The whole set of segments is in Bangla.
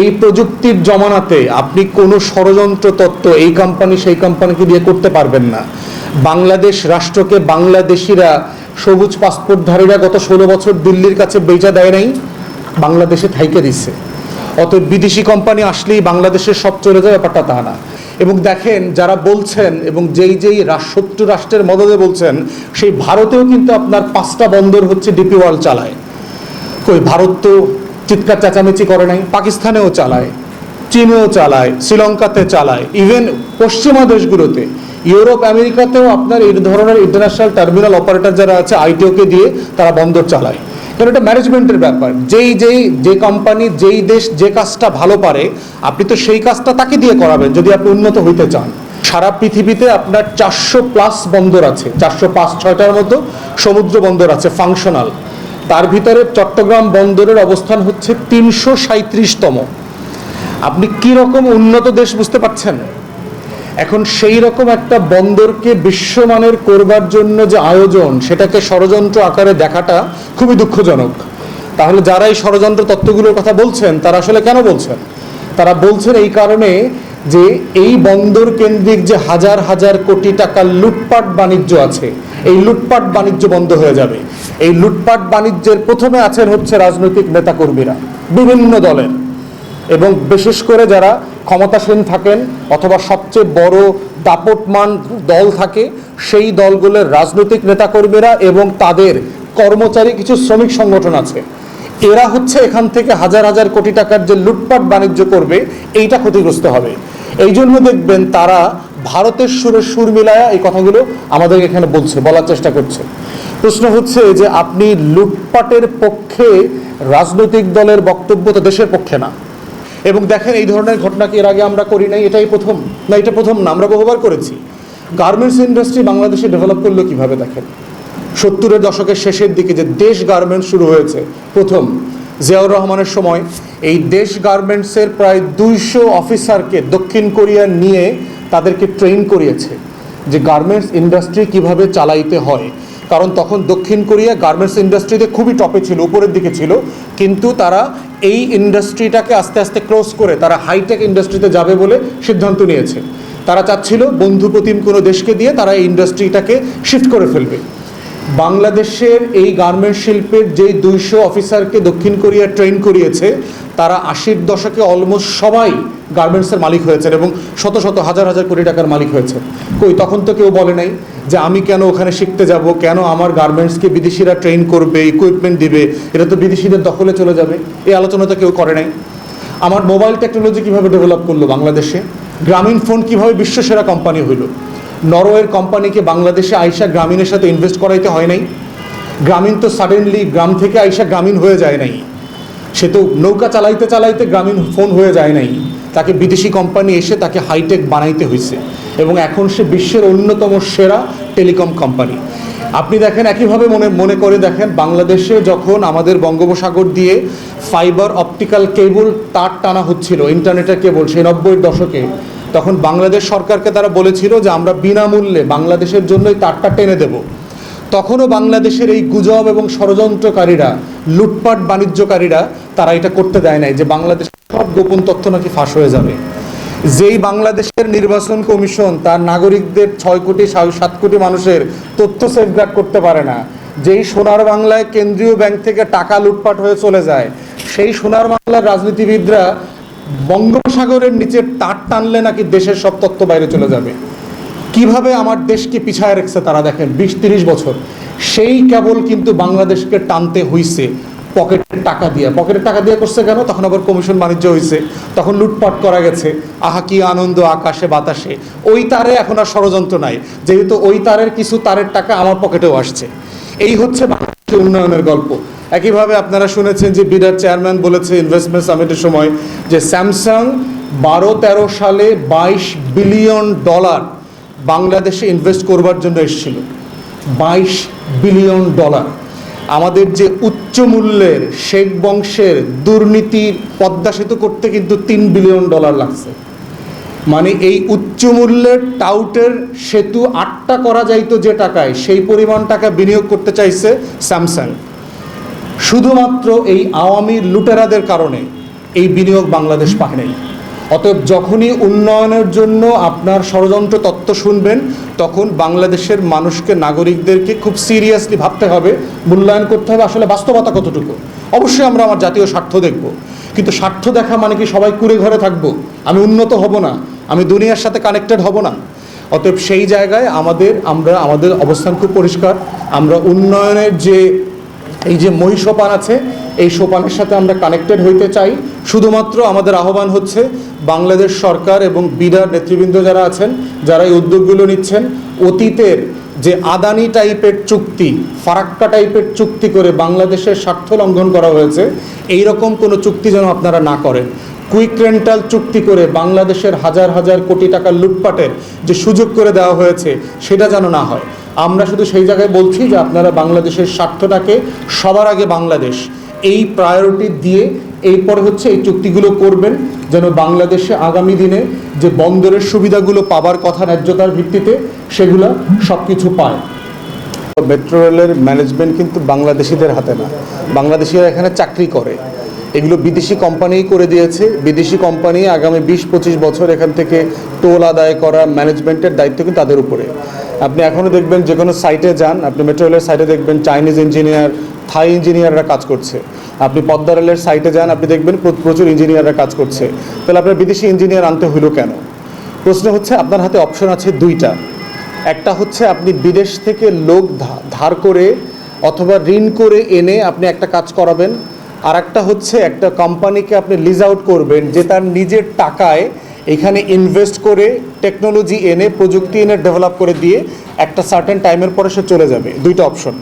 এই প্রযুক্তির জমানাতে আপনি কোনো ষড়যন্ত্র তত্ত্ব এই কোম্পানি সেই কোম্পানিকে দিয়ে করতে পারবেন না। বাংলাদেশ রাষ্ট্রকে বাংলাদেশিরা, সবুজ পাসপোর্টধারীরা গত ষোলো বছর দিল্লির কাছে বেচা দেয় নাই, বাংলাদেশে থাইকে দিচ্ছে অতএব বিদেশি কোম্পানি আসলেই বাংলাদেশের সব চলে যায়, ব্যাপারটা তা না। এবং দেখেন, যারা বলছেন এবং যেই যেই শত্রু রাষ্ট্রের মদদে বলছেন, সেই ভারতেও কিন্তু আপনার পাঁচটা বন্দর হচ্ছে ডিপি ওয়ার্ল্ড চালায়। কই, ভারত তো চিৎকার চেঁচামেচি করে নাই, পাকিস্তানেও চালায়, চীনেও চালায়, শ্রীলঙ্কাতে চালায় ইভেন পশ্চিমা দেশগুলোতে। ইউরোপ, আমেরিকাতেও আপনার এই ধরনের ইন্টারন্যাশনাল টার্মিনাল অপারেটর যারা আছে আইটিওকে দিয়ে তারা বন্দর চালায়। কারণ এটা ম্যানেজমেন্টের ব্যাপার। যেই যেই, যে কোম্পানি যেই দেশ যে কাজটা ভালো পারে, আপনি তো সেই কাজটা তাকে দিয়ে করাবেন যদি আপনি উন্নত হইতে চান। সারা পৃথিবীতে আপনার চারশো প্লাস বন্দর আছে, চারশো পাঁচ, ছয়টার মতো সমুদ্র বন্দর আছে ফাংশনাল তার ভিতরে চট্টগ্রাম বন্দরের অবস্থান হচ্ছে তিনশো সাঁত্রিশতম আপনি কি রকম উন্নত দেশ বুঝতে পারছেন? এখন সেই রকম একটা বন্দরকে বিশ্বমানের করবার জন্য যে আয়োজন, সেটাকে ষড়যন্ত্র আকারে দেখাটা খুবই দুঃখজনক। তাহলে যারা এই ষড়যন্ত্র তত্ত্বগুলোর কথা বলছেন, তারা আসলে কেন বলছেন? তারা বলছেন এই কারণে যে এই বন্দর কেন্দ্রিক যে হাজার হাজার কোটি টাকার লুটপাট বাণিজ্য আছে এই লুটপাট বাণিজ্য বন্ধ হয়ে যাবে। এই লুটপাট বাণিজ্যের প্রথমে আছেন হচ্ছে রাজনৈতিক নেতাকর্মীরা, বিভিন্ন দলের। এবং বিশেষ করে যারা ক্ষমতাসীন থাকেন অথবা সবচেয়ে বড় দাপটমান দল থাকে, সেই দলগুলোর রাজনৈতিক নেতাকর্মীরা এবং তাদের কর্মচারী কিছু শ্রমিক সংগঠন আছে। এরা হচ্ছে এখান থেকে হাজার হাজার কোটি টাকার যে লুটপাট বাণিজ্য করবে, এইটা ক্ষতিগ্রস্ত হবে। এই জন্য দেখবেন তারা ভারতের সুরে সুর মিলায়া এই কথাগুলো আমাদের এখানে বলছে, বলার চেষ্টা করছে। প্রশ্ন হচ্ছে যে আপনি লুটপাটের পক্ষে রাজনৈতিক দলের বক্তব্য তো দেশের পক্ষে না। এবং দেখেন এই ধরনের ঘটনা কি এর আগে আমরা করি নাই, এটাই প্রথম। না, এটা প্রথম না, আমরা বহুবার করেছি। গার্মেন্টস ইন্ডাস্ট্রি বাংলাদেশে ডেভেলপ করল কীভাবে দেখেন? সত্তরের দশকের শেষের দিকে যে দেশ গার্মেন্টস শুরু হয়েছে, প্রথম। জিয়াউর রহমানের সময় এই দেশ গার্মেন্টসের প্রায় দুইশো অফিসারকে দক্ষিণ কোরিয়া নিয়ে তাদেরকে ট্রেন করিয়েছে যে গার্মেন্টস ইন্ডাস্ট্রি কীভাবে চালাইতে হয়। কারণ তখন দক্ষিণ কোরিয়া গার্মেন্টস ইন্ডাস্ট্রিতে খুবই টপে ছিল, উপরের দিকে ছিল। কিন্তু তারা এই ইন্ডাস্ট্রিটাকে আস্তে আস্তে ক্লোজ করে, তারা হাইটেক ইন্ডাস্ট্রিতে যাবে বলে সিদ্ধান্ত নিয়েছে। তারা চাচ্ছিল বন্ধু প্রতিম কোনো দেশকে দিয়ে তারা এই ইন্ডাস্ট্রিটাকে শিফট করে ফেলবে। বাংলাদেশের এই গার্মেন্ট শিল্পের যেই দুইশো অফিসারকে দক্ষিণ কোরিয়া ট্রেন করিয়েছে, তারা আশির দশকে অলমোস্ট সবাই গার্মেন্টসের মালিক হয়েছেন এবং শত শত, হাজার হাজার কোটি টাকার মালিক হয়েছে কই, তখন তো কেউ বলে নাই যে আমি কেন ওখানে শিখতে যাব, কেন আমার গার্মেন্টসকে বিদেশিরা ট্রেন করবে ইকুইপমেন্ট দিবে, এটা তো বিদেশিদের দখলে চলে যাবে? এই আলোচনা তো কেউ করে নাই। আমার মোবাইল টেকনোলজি কীভাবে ডেভেলপ করল বাংলাদেশে? গ্রামীণ ফোন কীভাবে বিশ্বসেরা কোম্পানি হইল? নরওয়ের কোম্পানিকে বাংলাদেশে আইসা গ্রামীণের সাথে ইনভেস্ট করাইতে হয় নাই। গ্রামীণ তো সাডেনলি গ্রাম থেকে আইসা গ্রামীণ হয়ে যায় নাই। সে তো নৌকা চালাইতে চালাইতে গ্রামীণ ফোন হয়ে যায় নাই। তাকে বিদেশি কোম্পানি এসে তাকে হাইটেক বানাইতে হয়েছে এবং এখন সে বিশ্বের অন্যতম সেরা টেলিকম কোম্পানি আপনি দেখেন একইভাবে মনে মনে করে দেখেন বাংলাদেশে যখন আমাদের বঙ্গোপসাগর দিয়ে ফাইবার অপটিক্যাল কেবল তার টানা হচ্ছিল ইন্টারনেটের কেবল সেই নব্বইয়ের দশকে। তখন বাংলাদেশ সরকারকে তারা বলেছিল যে আমরা বিনামূল্যে বাংলাদেশের জন্যই তারটা টেনে দেব। তখনও বাংলাদেশের এই গুজব এবং ষড়যন্ত্রকারীরা, লুটপাট বাণিজ্যকারীরা তারা এটা করতে দেয় নাই যে বাংলাদেশের সব গোপন তথ্য নাকি ফাঁস হয়ে যাবে। যেই বাংলাদেশের নির্বাচন কমিশন তার নাগরিকদের ছয় কোটি, সাত কোটি মানুষের তথ্য সেফগার্ড করতে পারে না, যেই সোনার বাংলায় কেন্দ্রীয় ব্যাংক থেকে টাকা লুটপাট হয়ে চলে যায়, সেই সোনার বাংলার রাজনীতিবিদরা বঙ্গোপসাগরের নিচে তার টানলে নাকি দেশের সব তত্ত্ব বাইরে চলে যাবে? কীভাবে আমার দেশকে পিছায় রেখেছে তারা দেখেন বিশ তিরিশ বছর। সেই কেবল কিন্তু বাংলাদেশকে টানতে হইছে, পকেটের টাকা দিয়ে। পকেটের টাকা দিয়ে করছে কেন? তখন আবার কমিশন বাণিজ্য হয়েছে তখন লুটপাট করা গেছে। আহা, কি আনন্দ আকাশে, বাতাসে। ওই তারে এখন আর ষড়যন্ত্র নাই। যেহেতু ওই তারের কিছু তারের টাকা আমার পকেটেও আসছে। এই হচ্ছে বাংলাদেশের উন্নয়নের গল্প। একইভাবে আপনারা শুনেছেন যে বিরাট চেয়ারম্যান বলেছে ইনভেস্টমেন্ট সামিটের সময় যে স্যামসাং বারো তেরো সালে বাইশ বিলিয়ন ডলার বাংলাদেশে ইনভেস্ট করবার জন্য এসেছিল। বাইশ বিলিয়ন ডলার। আমাদের যে উচ্চ মূল্যের শেখ বংশের দুর্নীতির পদ্মা সেতু করতে কিন্তু তিন বিলিয়ন ডলার লাগছে। মানে এই উচ্চ মূল্যের টাউটের সেতু আটটা করা যাইতো যে টাকায়, সেই পরিমাণ টাকা বিনিয়োগ করতে চাইছে স্যামসাং। শুধুমাত্র এই আওয়ামী লুটেরাদের কারণে এই বিনিয়োগ বাংলাদেশ পায় নাই। অতএব যখনই উন্নয়নের জন্য আপনার ষড়যন্ত্র তত্ত্ব শুনবেন, তখন বাংলাদেশের মানুষকে, নাগরিকদেরকে খুব সিরিয়াসলি ভাবতে হবে, মূল্যায়ন করতে হবে আসলে বাস্তবতা কতটুকু। অবশ্যই আমরা আমার জাতীয় স্বার্থ দেখব। কিন্তু স্বার্থ দেখা মানে কি সবাই কুড়ে ঘরে থাকব? আমি উন্নত হব না? আমি দুনিয়ার সাথে কানেক্টেড হব না? অতএব সেই জায়গায় আমাদের, আমরা আমাদের অবস্থান খুব পরিষ্কার। আমরা উন্নয়নের যে এই যে মহি সোপান আছে, এই সোপানের সাথে আমরা কানেক্টেড হইতে চাই। শুধুমাত্র আমাদের আহ্বান হচ্ছে বাংলাদেশ সরকার এবং বিডার নেতৃবৃন্দ যারা আছেন, যারা এই উদ্যোগগুলো নিচ্ছেন, অতীতের যে আদানি টাইপের চুক্তি, ফারাক্কা টাইপের চুক্তি করে বাংলাদেশের স্বার্থ লঙ্ঘন করা হয়েছে এই রকম কোনো চুক্তি যেন আপনারা না করেন। কুইক রেন্টাল চুক্তি করে বাংলাদেশের হাজার হাজার কোটি টাকা লুটপাটের যে সুযোগ করে দেওয়া হয়েছে, সেটা যেন না হয়। আমরা শুধু সেই জায়গায় বলছি যে আপনারা বাংলাদেশের স্বার্থটাকে সবার আগে বাংলাদেশ এই প্রায়োরিটি দিয়ে এরপর হচ্ছে এই চুক্তিগুলো করবেন, যেন বাংলাদেশে আগামী দিনে যে বন্দরের সুবিধাগুলো পাবার কথা ন্যায্যতার ভিত্তিতে সেগুলো সব কিছু পায়। মেট্রো রেলের ম্যানেজমেন্ট কিন্তু বাংলাদেশিদের হাতে না। বাংলাদেশিরা এখানে চাকরি করে। এগুলো বিদেশি কোম্পানিই করে দিয়েছে। বিদেশি কোম্পানি আগামী বিশ, পঁচিশ বছর এখান থেকে টোল আদায় করা ম্যানেজমেন্টের দায়িত্ব কিন্তু তাদের উপরে। আপনি এখনও দেখবেন যে কোনো সাইটে যান, আপনি মেট্রো রেলের সাইটে দেখবেন চাইনিজ ইঞ্জিনিয়ার থাই ইঞ্জিনিয়াররা কাজ করছে। আপনি পদ্মা রেলের সাইটে যান, আপনি দেখবেন প্র- প্রচুর ইঞ্জিনিয়াররা কাজ করছে। তাহলে আপনার বিদেশি ইঞ্জিনিয়ার আনতে হইল কেন? প্রশ্ন হচ্ছে আপনার হাতে অপশন আছে দুইটা। একটা হচ্ছে আপনি বিদেশ থেকে লোক ধার করে অথবা ঋণ করে এনে আপনি একটা কাজ করাবেন। আর একটা হচ্ছে একটা কোম্পানিকে আপনি লিজ আউট করবেন যে তার নিজের টাকায় এখানে ইনভেস্ট করে টেকনোলজি এনে, প্রযুক্তি এনে ডেভেলপ করে দিয়ে একটা সার্টেন টাইমের পরে সে চলে যাবে। দুইটা অপশন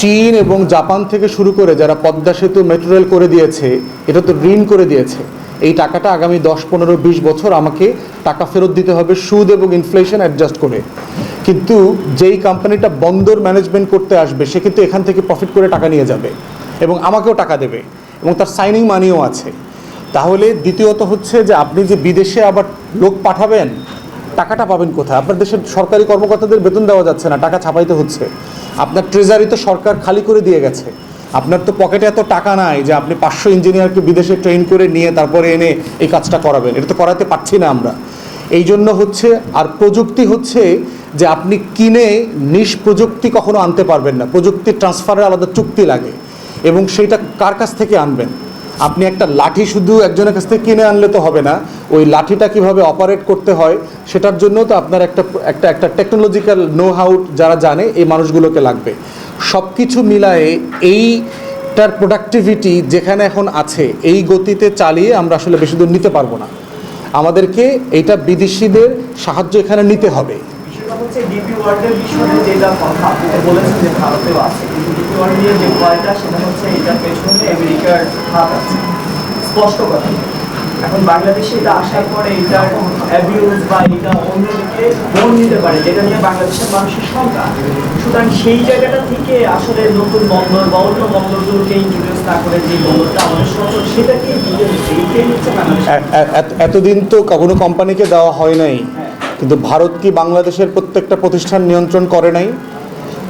চীন এবং জাপান থেকে শুরু করে যারা পদ্মা সেতু মেট্রো রেল করে দিয়েছে, এটা তো ঋণ করে দিয়েছে। এই টাকাটা আগামী দশ, পনেরো, বিশ বছর আমাকে টাকা ফেরত দিতে হবে সুদ এবং ইনফ্লেশন অ্যাডজাস্ট করে। কিন্তু যেই কোম্পানিটা বন্দর ম্যানেজমেন্ট করতে আসবে, সে কিন্তু এখান থেকে প্রফিট করে টাকা নিয়ে যাবে। এবং আমাকেও টাকা দেবে এবং তার সাইনিং মানিও আছে। তাহলে দ্বিতীয়ত হচ্ছে যে আপনি যে বিদেশে আবার লোক পাঠাবেন, টাকাটা পাবেন কোথায়? আপনার দেশের সরকারি কর্মকর্তাদের বেতন দেওয়া যাচ্ছে না, টাকা ছাপাইতে হচ্ছে। আপনার ট্রেজারি তো সরকার খালি করে দিয়ে গেছে। আপনার তো পকেটে এত টাকা নাই যে আপনি পাঁচশো ইঞ্জিনিয়ারকে বিদেশে ট্রেন করে নিয়ে তারপরে এনে এই কাজটা করাবেন। এটা তো করাতে পারছি না আমরা। এই জন্য হচ্ছে, আর প্রযুক্তি হচ্ছে যে আপনি কিনে নিজ প্রযুক্তি কখনো আনতে পারবেন না। প্রযুক্তি ট্রান্সফারের আলাদা চুক্তি লাগে। এবং সেইটা কার কাছ থেকে আনবেন? আপনি একটা লাঠি শুধু একজনের কাছ থেকে কিনে আনলে তো হবে না। ওই লাঠিটা কীভাবে অপারেট করতে হয়, সেটার জন্য তো আপনার একটা একটা একটা টেকনোলজিক্যাল নো হাউ যারা জানে, এই মানুষগুলোকে লাগবে। সব কিছু মিলায়ে এইটার প্রোডাক্টিভিটি যেখানে এখন আছে, এই গতিতে চালিয়ে আমরা আসলে বেশি দূর নিতে পারব না। আমাদেরকে এইটা বিদেশিদের সাহায্য এখানে নিতে হবে। এখন বাংলাদেশে এটা আসার পরে এটার অ্যাবিউজ বা এটা অন্যদিকে বোন নিতে পারে, যেটা নিয়ে বাংলাদেশের মানুষের শঙ্কা। সুতরাং সেই জায়গাটা থেকে আসলে নতুন বন্দর বা অন্য বন্দরগুলোকে ইন্ট্রোডিউস না করে যে বন্দরটা আমাদের সচল এত- এতদিন তো কোনো কোম্পানিকে দেওয়া হয় নাই। কিন্তু ভারত কি বাংলাদেশের প্রত্যেকটা প্রতিষ্ঠান নিয়ন্ত্রণ করে নাই?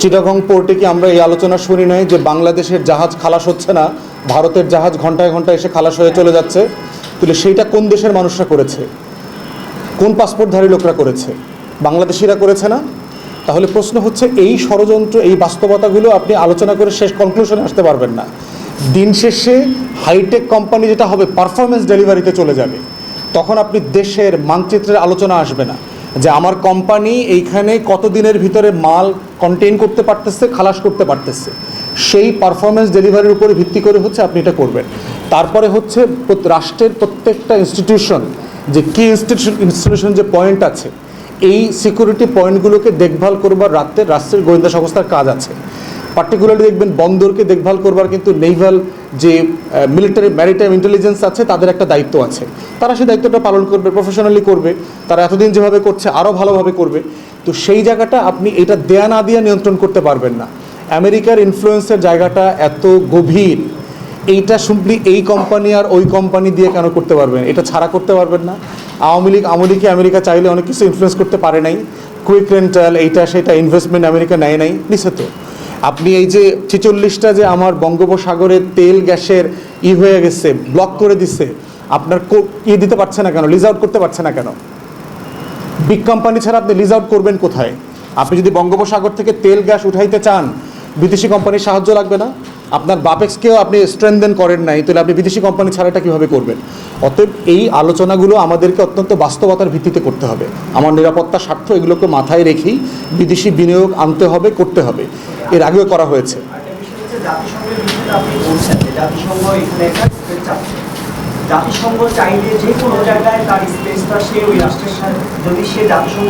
চিটাগং পোর্টে কি আমরা এই আলোচনা শুনি নাই যে বাংলাদেশের জাহাজ খালাস হচ্ছে না? ভারতের জাহাজ ঘন্টায় ঘন্টায় এসে খালাস হয়ে চলে যাচ্ছে। তাহলে সেইটা কোন দেশের মানুষরা করেছে? কোন পাসপোর্টধারী লোকরা করেছে? বাংলাদেশিরা করেছে না? তাহলে প্রশ্ন হচ্ছে, এই ষড়যন্ত্র, এই বাস্তবতাগুলো আপনি আলোচনা করে শেষ কনক্লুশনে আসতে পারবেন না। দিন শেষে হাইটেক কোম্পানি যেটা হবে পারফরমেন্স ডেলিভারিতে চলে যাবে। তখন আপনি দেশের মানচিত্রের আলোচনা আসবে না। যে আমার কোম্পানি এইখানে কত দিনের ভিতরে মাল কন্টেন করতে পারতেছে, খালাস করতে পারতেছে। সেই পারফরমেন্স ডেলিভারির উপরে ভিত্তি করে হচ্ছে আপনি এটা করবেন। তারপরে হচ্ছে রাষ্ট্রের প্রত্যেকটা ইনস্টিটিউশন যে কি ইনস্টিটিউশন ইনস্টিটিউশন যে পয়েন্ট আছে, এই সিকিউরিটি পয়েন্টগুলোকে দেখভাল করবার রাত্রে রাষ্ট্রের গোয়েন্দা সংস্থার কাজ আছে। পার্টিকুলারলি দেখবেন বন্দরকে দেখভাল করবার কিন্তু নেভাল যে মিলিটারি ম্যারিটাইম ইন্টেলিজেন্স আছে, তাদের একটা দায়িত্ব আছে। তারা সেই দায়িত্বটা পালন করবে প্রফেশনালি করবে। তারা এতদিন যেভাবে করছে আরও ভালোভাবে করবে। তো সেই জায়গাটা আপনি এটা দেয়া না দিয়ে নিয়ন্ত্রণ করতে পারবেন না। আমেরিকার ইনফ্লুয়েন্সের জায়গাটা এত গভীর। এইটা সিম্পলি এই কোম্পানি আর ওই কোম্পানি দিয়ে কেন করতে পারবেন? এটা ছাড়া করতে পারবেন না। আওয়ামী লীগ, আওয়ামী লীগকে আমেরিকা চাইলে অনেক কিছু ইনফ্লুয়েন্স করতে পারে নাই। কুইক রেন্টাল এইটা, সেটা ইনভেস্টমেন্ট আমেরিকা নেয় নাই। নিষেধ তো। আপনি এই যে ছেচল্লিশটা যে আমার বঙ্গোপসাগরের তেল গ্যাসের ই হয়ে গেছে ব্লক করে দিছে, আপনার ইয়ে দিতে পারছে না কেন? লিজ আউট করতে পারছে না কেন? বিগ কোম্পানি ছাড়া আপনি লিজ আউট করবেন কোথায়? আপনি যদি বঙ্গোপসাগর থেকে তেল গ্যাস উঠাইতে চান, বিদেশি কোম্পানির সাহায্য লাগবে না? আপনার বাপেক্সকেও আপনি স্ট্রেনদেন করেন নাই, তাহলে আপনি বিদেশি কোম্পানি ছাড়াটা কীভাবে করবেন? অতএব এই আলোচনাগুলো আমাদেরকে অত্যন্ত বাস্তবতার ভিত্তিতে করতে হবে। আমার নিরাপত্তা, স্বার্থ এগুলোকে মাথায় রেখেই বিদেশি বিনিয়োগ আনতে হবে, করতে হবে। এর আগেও করা হয়েছে। জাতিসংঘ চাইলে যে কোনো জায়গায় তার স্পেসটা সে ওই রাষ্ট্রের সাথে যদি সে জাতিসংঘ